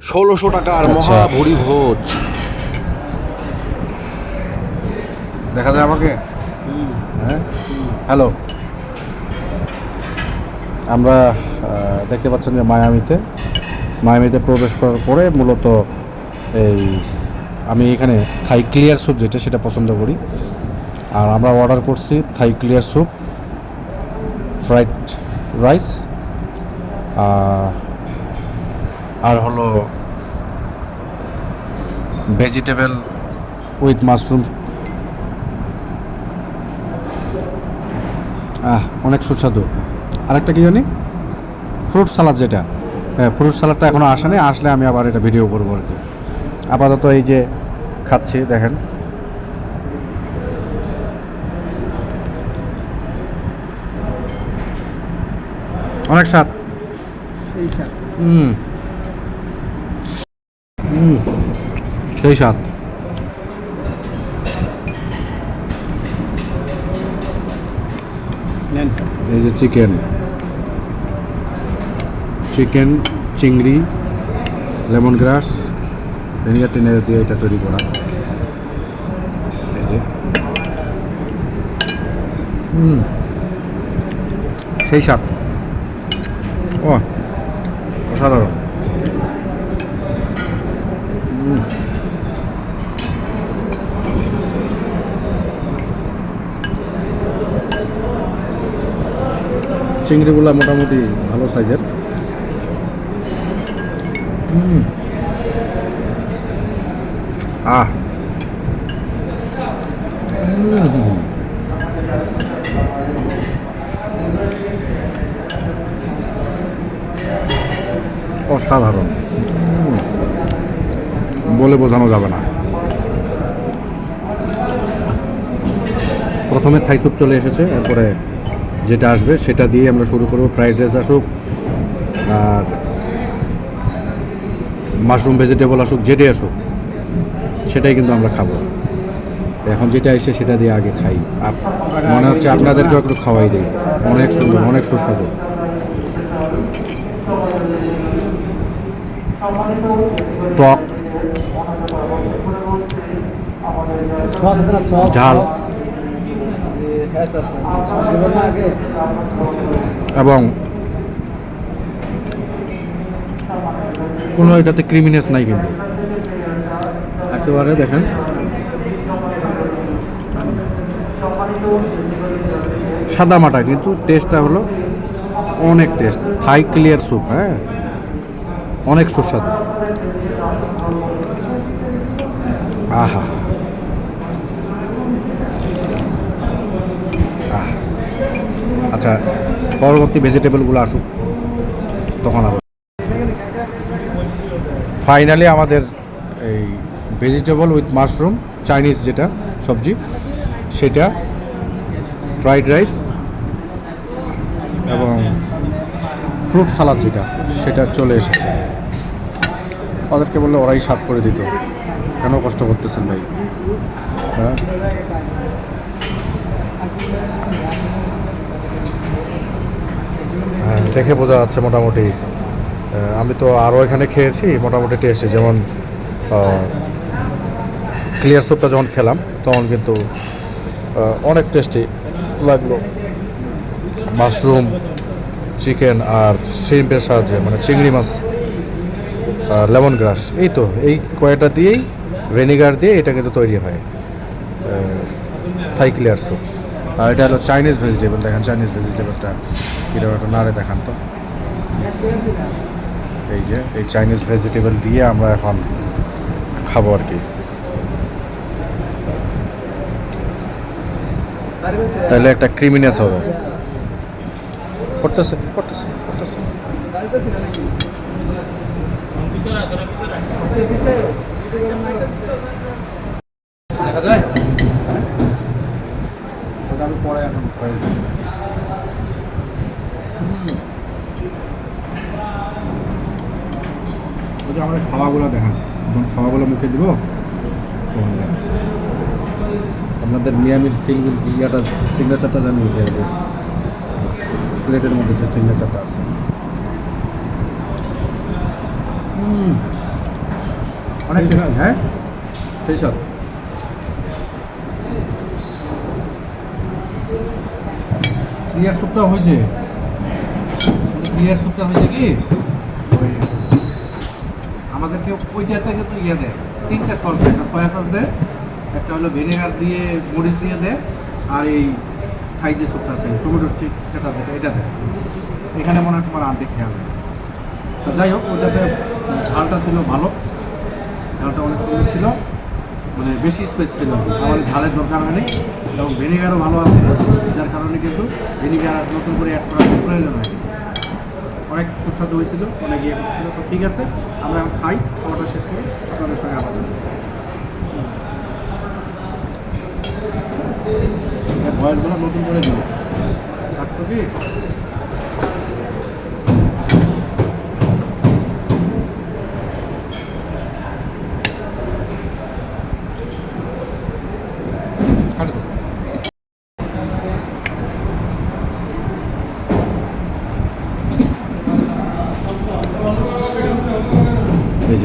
ষোলোশো টাকার আচ্ছা। মহা ভুরি ভোজ। দেখা যায় আমাকে? হ্যাঁ? হ্যালো। আমরা দেখতে পাচ্ছেন যে মায়ামিতে মায়ামিতে প্রবেশ করার পরে মূলত এই আমি এখানে থাই ক্লিয়ার স্যুপ যেটা সেটা পছন্দ করি। আর আমরা অর্ডার করছি Thai clear soup fried rice আর হলো ভেজিটেবল উইথ মাশরুম অনেক সুস্বাদু। আরেকটা কি জানি? ফ্রুট সালাদ যেটা। হ্যাঁ ফ্রুট সালাদটা এখনও আসেনি আসলে আমি আবার এটা ভিডিও করব আর কি। আপাতত এই যে খাচ্ছি দেখেন। অনেক স্বাদ। হুম। সেই স্বাদ এই যে চিকেন চিকেন চিংড়ি লেমন গ্রাস ভিনিগার টিনের দিয়ে এটা তৈরি করা এই যে হুম সেই স্বাদ ও অসাধারণ চিংড়িগুলো মোটামুটি ভালো সাইজের। আহ। অসাধারণ। বলে বোঝানো যাবে না। প্রথমে থাই চলে এসেছে, এরপরে যেটা আসবে সেটা দিয়ে আমরা শুরু করব। ফ্রাইড রাইস আসুক আর মাশরুম ভেজিটেবল আসুক যেটাই আসুক সেটাই কিন্তু আমরা খাব। তো এখন যেটা এসে সেটা দিয়ে আগে খাই। আর মনে হচ্ছে আপনাদেরকেও একটু খাওয়াই দিই। অনেক সুন্দর অনেক সুস্বাদু। টক ঝাল। এবং কোনো এটাতে ক্রিমিনেস নাই কিন্তু। একেবারে দেখেন। সাদা মাটা কিন্তু টেস্টটা হলো অনেক টেস্ট হাই ক্লিয়ার স্যুপ হ্যাঁ? অনেক সুস্বাদু। আহা। আচ্ছা পরবর্তী ভেজিটেবলগুলো আসুক, তখন আবার। ফাইনালি আমাদের এই ভেজিটেবল উইথ মাশরুম চাইনিজ যেটা, সবজি, সেটা ফ্রাইড রাইস এবং ফ্রুট সালাদ যেটা, সেটা চলে এসেছে। ওদেরকে বললে ওরাই সাফ করে দিত। কেন কষ্ট করতেছেন ভাই? হ্যাঁ? দেখে বোঝা যাচ্ছে মোটামুটি। আমি তো আরও এখানে খেয়েছি, মোটামুটি টেস্টি যেমন ক্লিয়ার স্যুপটা যখন খেলাম, তখন কিন্তু অনেক টেস্টি লাগল। মাশরুম চিকেন আর শিম্পের সাহায্যে মানে চিংড়ি মাছ আর লেমন গ্রাস এই তো, এই কয়টা দিয়েই ভিনেগার দিয়ে এটা কিন্তু তৈরি হয় থাই ক্লিয়ার স্যুপ এটা হলো চাইনিজ ভেজিটেবল দেখেন চাইনিজ ভেজিটেবলটা এরকম একটা নাড়ে দেখান তো। এই যে এই চাইনিজ ভেজিটেবল দিয়ে আমরা এখন খাব আর কি। তাহলে একটা ক্রিমিনাস হবে। করতেছে করতেছে করতেছে দেখা যায় পরে এখন ভয়েস খাওয়াগুলো দেখান। যখন খাওয়াগুলো মুখে দিব তখন দেখান। আপনাদের মিয়ামির সিঙ্গল ইয়াটা সিগনেচারটা জানি উঠে আসবে প্লেটের মধ্যে যে সিগনেচারটা আছে। অনেক টেস্টি হ্যাঁ? সেই স্বাদ ক্লিয়ার স্যুপটা হয়েছে। ক্লিয়ার স্যুপটা হয়েছে কি? ওই আমাদেরকে ওইটা থেকে তো ইয়ে দেয়। তিনটা সস দেয়, একটা সয়া সস দেয়, একটা হলো ভিনেগার দিয়ে মরিচ দিয়ে দেয়, আর এই থাই যে স্যুপটা আছে, টমেটো স্টিক কেঁচা যেটা এটা দেয়। এখানে মনে হয় তোমার আর্ধেক খেয়াল নেই তো যাই হোক, ওইটাতে ঝালটা ছিল ভালো। ঝালটা অনেক সুন্দর ছিল। মানে বেশি স্পেস ছিল। আমাদের ঝালের দরকার হয়নি এবং ভিনেগারও ভালো আসছিল যার কারণে কিন্তু ভিনেগার আর নতুন করে অ্যাড করার প্রয়োজন হয়নি। অনেক সুস্বাদু হয়েছিল, অনেক ইয়ে করছিল তো ঠিক আছে, আমরা এখন খাই, খাওয়াটা শেষ করি, আপনাদের সঙ্গে আবার বয়সগুলো নতুন করে দিব থাকতো কি?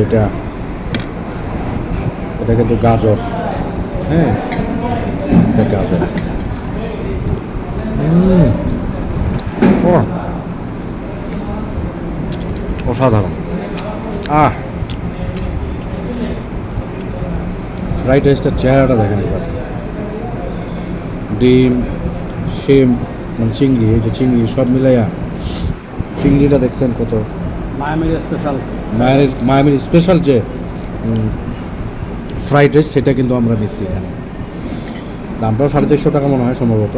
এটা এটা কিন্তু গাজর। হ্যাঁ? এটা গাজর। ও। অসাধারণ। আহ। ফ্রাইড রাইসটার চেহারাটা দেখেন একবার। ডিম শিম মানে চিংড়ি এই যে চিংড়ি সব মিলাইয়া। চিংড়িটা দেখছেন কত? মায়ামির স্পেশাল মায়ের মায়ামির স্পেশাল যে ফ্রাইড রাইস সেটা কিন্তু আমরা নিচ্ছি এখানে। দামটাও সাড়ে চারশো টাকা মনে হয় সম্ভবত।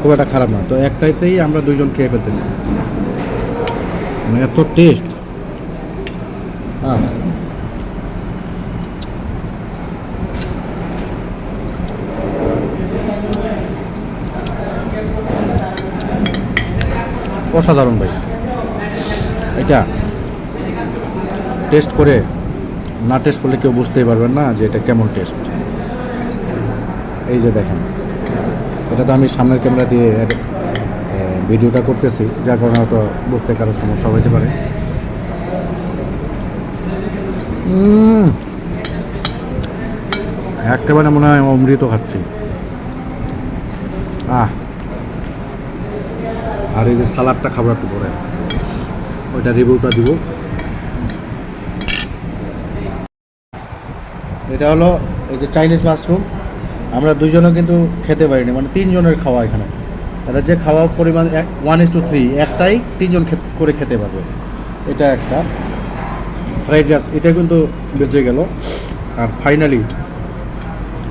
খুব একটা খারাপ না। তো একটাইতেই আমরা দুইজন খেয়ে ফেলতেছি। মানে এত টেস্ট হ্যাঁ। অসাধারণ ভাই। এটা? টেস্ট করে না টেস্ট করলে কেউ বুঝতেই পারবেন না যে এটা কেমন টেস্ট এই যে দেখেন, এটা তো আমি সামনের ক্যামেরা দিয়ে ভিডিওটা করতেছি, যার কারণে হয়তো বুঝতে কারও সমস্যা হইতে পারে। একেবারে মনে হয় অমৃত খাচ্ছি। আহ, আর এই যে সালাডটা খাবার একটু পরে। ওইটা রিভিউটা দিব। এটা হলো এই যে চাইনিজ মাশরুম আমরা দুজনে কিন্তু খেতে পারিনি মানে তিনজনের খাওয়া এখানে। এটা যে খাওয়া পরিমাণ এক ওয়ান ইস টু থ্রি একটাই তিনজন করে খেতে পারবে। এটা একটা। ফ্রাইড রাইস এটা কিন্তু বেঁচে গেল। আর ফাইনালি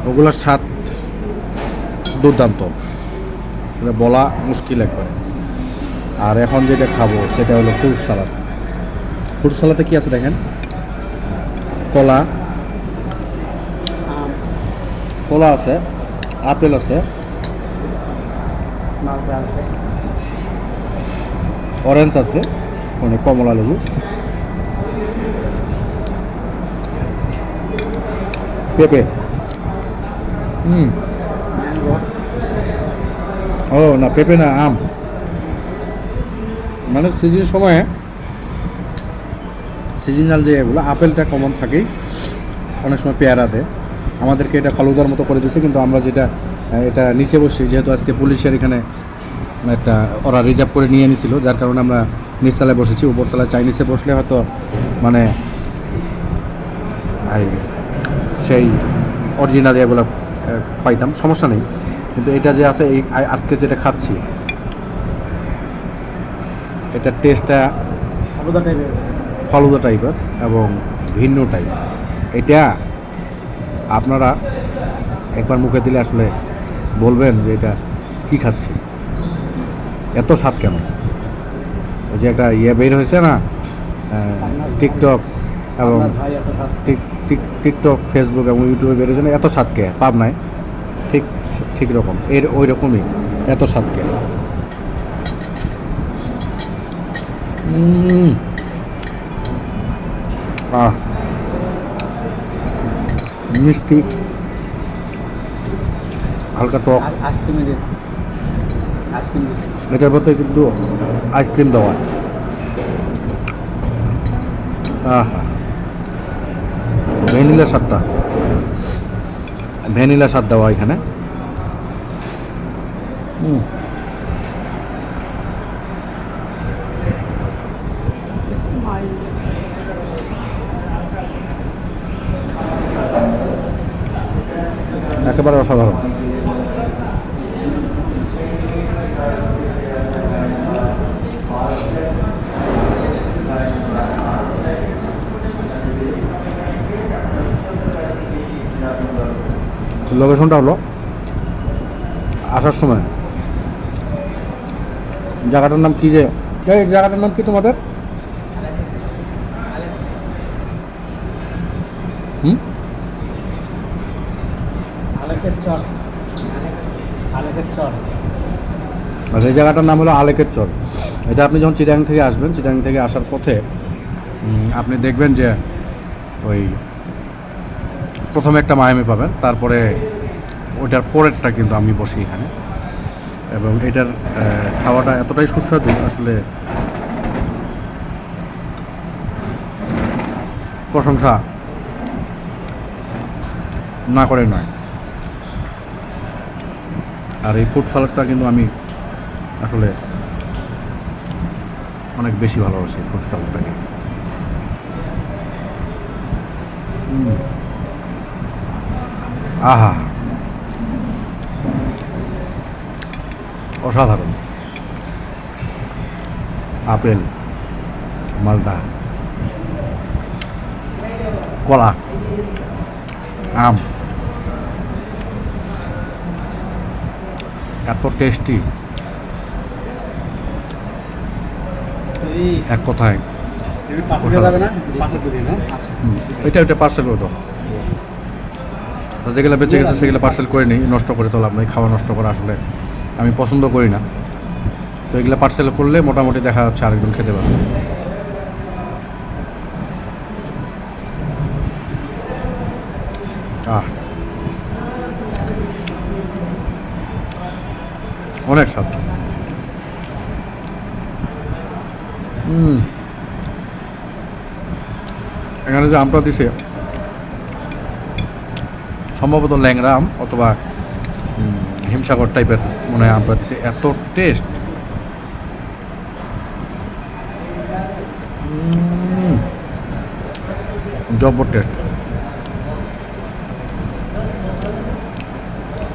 ওগুলোর স্বাদ দুর্দান্ত। এটা বলা মুশকিল একবারে। আর এখন যেটা খাব, সেটা হলো ফ্রুট সালাদ ফ্রুট সালাদে কি আছে দেখেন? কলা কলা আছে আপেল আছে। অরেঞ্জ আছে মানে কমলা লেবু। পেঁপে। হুম। ও না পেঁপে না আম। মানে সিজন সময়ে সিজনাল যে এগুলো আপেলটা কমন থাকেই। অনেক সময় পেয়ারা দেয়। আমাদেরকে এটা ফালুদার মতো করে দিয়েছে কিন্তু আমরা যেটা এটা নিচে বসছি যেহেতু আজকে পুলিশের এখানে একটা ওরা রিজার্ভ করে নিয়ে নিছিল যার কারণে আমরা নিচতলায় বসেছি উপরতলায় চাইনিজে বসলে হয়তো মানে সেই অরিজিনাল এগুলো পাইতাম সমস্যা নেই। কিন্তু এটা যে আছে এই আজকে যেটা খাচ্ছি এটা টেস্টটা আবুদা টাইপের ফালুদা টাইপের এবং ভিন্ন টাইপ এটা আপনারা একবার মুখে দিলে আসলে বলবেন যে এটা কি খাচ্ছি? এত স্বাদ কেন? ওই যে একটা ইয়ে বের হয়েছে না টিকটক এবং টিকটক ফেসবুক এবং ইউটিউবে বের হয়েছে না এত স্বাদ কে? পাবনায় ঠিক ঠিক রকম। এর ওই রকমই এত স্বাদ কে? আহ মিষ্টি হালকা টক। এটার মধ্যে কিন্তু আইসক্রিম দেওয়া ভ্যানিলা স্বাদটা। ভ্যানিলা স্বাদ দেওয়া এখানে। হুম। একেবারে অসাধারণ। লোকেশনটা হলো আসার সময়। জায়গাটার নাম কি যে? এই জায়গাটার নাম কি তোমাদের হুম আলেকের চর আলেকের চর আচ্ছা এই জায়গাটার নাম হলো আলেকের চর। এটা আপনি যখন চিটাং থেকে আসবেন, চিটাং থেকে আসার পথে আপনি দেখবেন যে ওই প্রথমে একটা মায়ামি পাবেন, তারপরে ওইটার পরেরটা কিন্তু আমি বসি এখানে। এবং এটার খাওয়াটা এতটাই সুস্বাদু, আসলে প্রশংসা না করে নয়। আর এই ফুড কিন্তু আমি আসলে অনেক বেশি ভালোবাসি ফুড সালাডটাকে আহা। অসাধারণ। আপেল, মালদা, কলা, আম। এত টেস্টি এক কথায়। এটা দিবি না আচ্ছা। ওইটা পার্সেল করে দাও। যেগুলো বেঁচে গেছে সেগুলো পার্সেল করে নিই নষ্ট করে তো লাভ নেই খাওয়া নষ্ট করা আসলে আমি পছন্দ করি না। তো এগুলো পার্সেল করলে মোটামুটি দেখা যাচ্ছে আরেকজন খেতে পারবে। আহ। অনেক স্বাদ। হুম। এখানে যে আমটা দিছে, সম্ভবত ল্যাংরা আম অথবা হিমসাগর টাইপের মনে হয় আমটা দিছে। এত টেস্ট জব্বর টেস্ট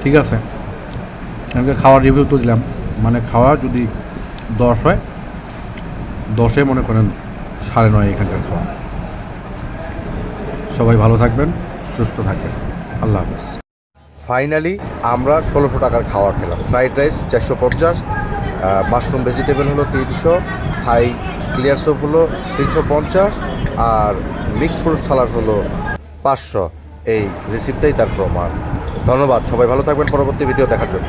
ঠিক আছে। আমাকে খাওয়ার রিভিউ তো দিলাম। মানে খাওয়া যদি দশ হয়, দশে মনে করেন সাড়ে নয় এখানকার খাওয়া। সবাই ভালো থাকবেন, সুস্থ থাকবেন। আল্লাহ হাফেজ। ফাইনালি আমরা ষোলোশো টাকার খাওয়া খেলাম। ফ্রাইড রাইস চারশো পঞ্চাশ মাশরুম ভেজিটেবল হলো তিনশো, থাই ক্লিয়ার স্যুপ হলো তিনশো পঞ্চাশ, আর মিক্স ফ্রুট সালাড হলো পাঁচশো। এই রিসিপ্টটাই তার প্রমাণ। ধন্যবাদ, সবাই ভালো থাকবেন, পরবর্তী ভিডিও দেখার জন্য।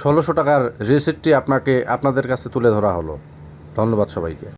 ষোলোশো টাকার রিসিপ্টটি আপনাকে, আপনাদের কাছে তুলে ধরা হলো। ধন্যবাদ সবাইকে।